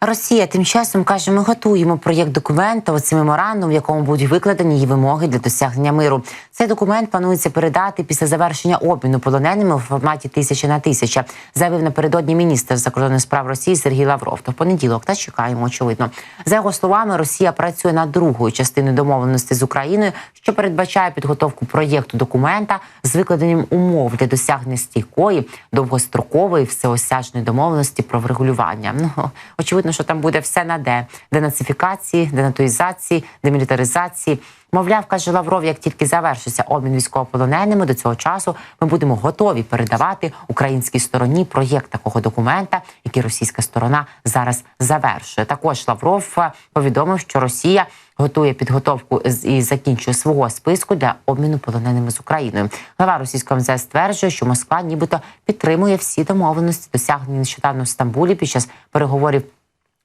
Росія тим часом каже, ми готуємо проєкт документа, оцей меморандум, в якому будуть викладені її вимоги для досягнення миру. Цей документ планується передати після завершення обміну полоненими у форматі тисяча на тисяча, заявив напередодні міністр закордонних справ Росії Сергій Лавров. То в понеділок та чекаємо, очевидно. За його словами, Росія працює над другою частиною домовленості з Україною, що передбачає підготовку проєкту документа з викладенням умов для досягнення стійкої, довгострокової всеосяжної домовленості про врегулювання. Ну очевидно, що там буде все на де денацифікації, денатоїзації, демілітаризації. Мовляв, каже Лавров, як тільки завершиться обмін військовополоненими, до цього часу ми будемо готові передавати українській стороні проєкт такого документа, який російська сторона зараз завершує. Також Лавров е, повідомив, що Росія готує підготовку і закінчує свого списку для обміну полоненими з Україною. Глава російського МЗС стверджує, що Москва нібито підтримує всі домовленості, досягнені нещодавно в Стамбулі під час переговорів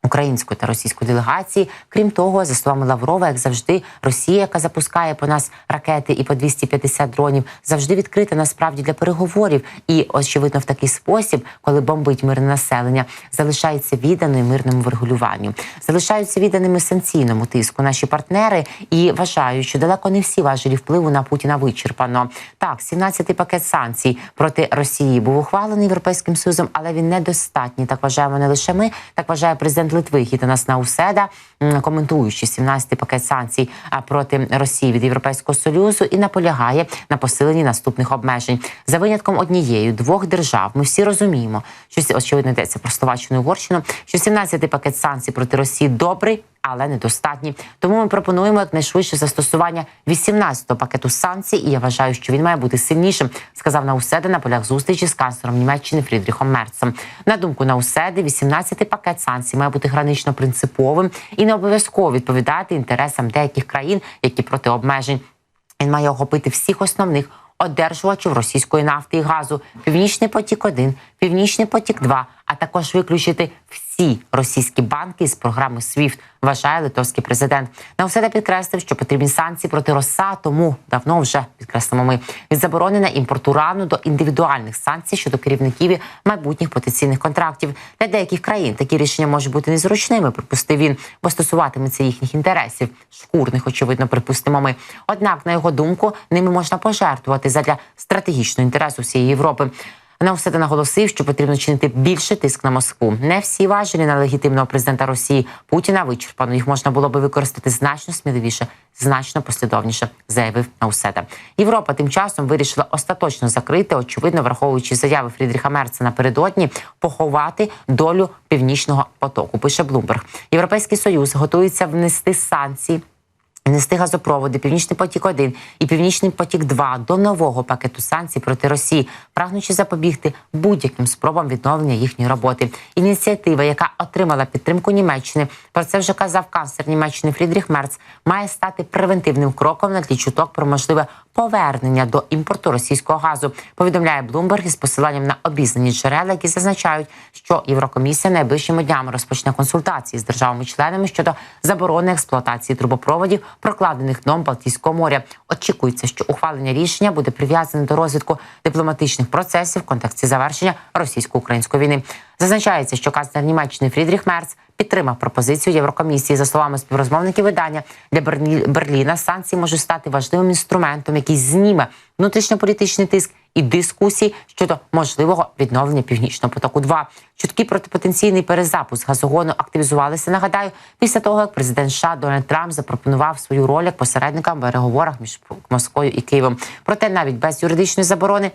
української та російської делегації. Крім того, за словами Лаврова, як завжди, Росія, яка запускає по нас ракети і по 250 дронів, завжди відкрита насправді для переговорів. І очевидно, в такий спосіб, коли бомбить мирне населення, залишається відданою мирному врегулюванню, залишаються відданими санкційному тиску наші партнери і вважають, що далеко не всі важелі впливу на Путіна вичерпано. Так, 17-й пакет санкцій проти Росії був ухвалений європейським союзом, але він недостатній. Так вважаємо не лише ми, так вважає президент Литви Гітанас Науседа, м, коментуючи 17-й пакет санкцій проти Росії від Європейського союзу, і наполягає на посиленні наступних обмежень за винятком однієї двох держав. Ми всі розуміємо, що очевидно йдеться про Словаччину і Угорщину, що 17-й пакет санкцій проти Росії добрий. Але недостатні. Тому ми пропонуємо якнайшвидше застосування 18-го пакету санкцій. І я вважаю, що він має бути сильнішим, сказав Науседа на полях зустрічі з канцлером Німеччини Фрідріхом Мерцем. На думку Науседи, 18-й пакет санкцій має бути гранично принциповим і не обов'язково відповідати інтересам деяких країн, які проти обмежень. Він має охопити всіх основних одержувачів російської нафти і газу, Північний потік 1 Північний потік 2 а також виключити всі російські банки з програми SWIFT, вважає литовський президент. Науседа підкреслив, що потрібні санкції проти Роса, тому давно вже підкреслимо ми від заборони на імпорт урану до індивідуальних санкцій щодо керівників майбутніх потенційних контрактів для деяких країн. Такі рішення можуть бути незручними, припустив він, бо стосуватиметься їхніх інтересів, шкурних, очевидно, припустимо ми. Однак, на його думку, ними можна пожертвувати задля стратегічного інтересу всієї Європи. Науседа наголосив, що потрібно чинити більше тиск на Москву. Не всі важелі на легітимного президента Росії Путіна вичерпано. Їх можна було би використати значно сміливіше, значно послідовніше, заявив Науседа. Європа тим часом вирішила остаточно закрити, очевидно, враховуючи заяви Фрідріха Мерца напередодні, поховати долю північного потоку. Пише Блумберг. Європейський союз готується внести санкції. Нести газопроводи Північний потік 1 і Північний потік 2 до нового пакету санкцій проти Росії, прагнучи запобігти будь-яким спробам відновлення їхньої роботи. Ініціатива, яка отримала підтримку Німеччини, про це вже казав канцлер Німеччини Фрідріх Мерц, має стати превентивним кроком на тлі чуток про можливе повернення до імпорту російського газу. Повідомляє Блумберг із посиланням на обізнані джерела, які зазначають, що Єврокомісія найближчими днями розпочне консультації з державами-членами щодо заборони експлуатації трубопроводів, прокладених дном Балтійського моря. Очікується, що ухвалення рішення буде прив'язане до розвитку дипломатичних процесів в контексті завершення російсько-української війни. Зазначається, що канцлер Німеччини Фрідріх Мерц підтримав пропозицію Єврокомісії. За словами співрозмовників видання для Берлі- Берліна, санкції можуть стати важливим інструментом, який зніме внутрішньополітичний тиск і дискусії щодо можливого відновлення північного потоку. 2 чутки проти потенційний перезапуск газогону активізувалися. Нагадаю, після того як президент США Дональд Трамп запропонував свою роль як посередника в переговорах між Москвою і Києвом. Проте навіть без юридичної заборони.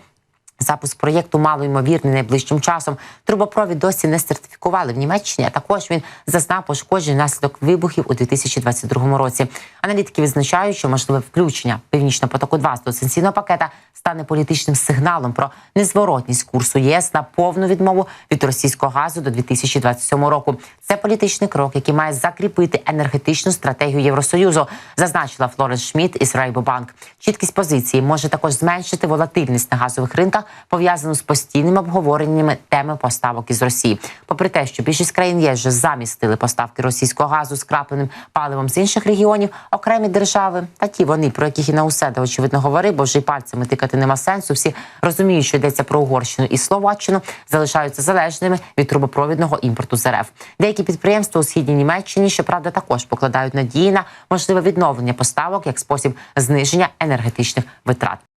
Запуск проєкту мало ймовірний найближчим часом. Трубопровід досі не сертифікували в Німеччині. А також він зазнав пошкоджень внаслідок вибухів у 2022 році. Аналітики відзначають, що можливе включення північного потоку 2 до санкційного пакета стане політичним сигналом про незворотність курсу ЄС на повну відмову від російського газу до 2027 року. Це політичний крок, який має закріпити енергетичну стратегію Євросоюзу, зазначила Флоренс Шмідт із Райбобанк. Чіткість позиції може також зменшити волатильність на газових ринках пов'язану з постійними обговореннями теми поставок із Росії. Попри те, що більшість країн ЄС вже замістили поставки російського газу з крапленим паливом з інших регіонів, окремі держави та ті вони, про яких і на Науседа очевидно говорив, бо вже й пальцями тикати нема сенсу. Всі розуміють, що йдеться про Угорщину і Словаччину, залишаються залежними від трубопровідного імпорту з РФ. Деякі підприємства у східній Німеччині, щоправда, також покладають надії на можливе відновлення поставок як спосіб зниження енергетичних витрат.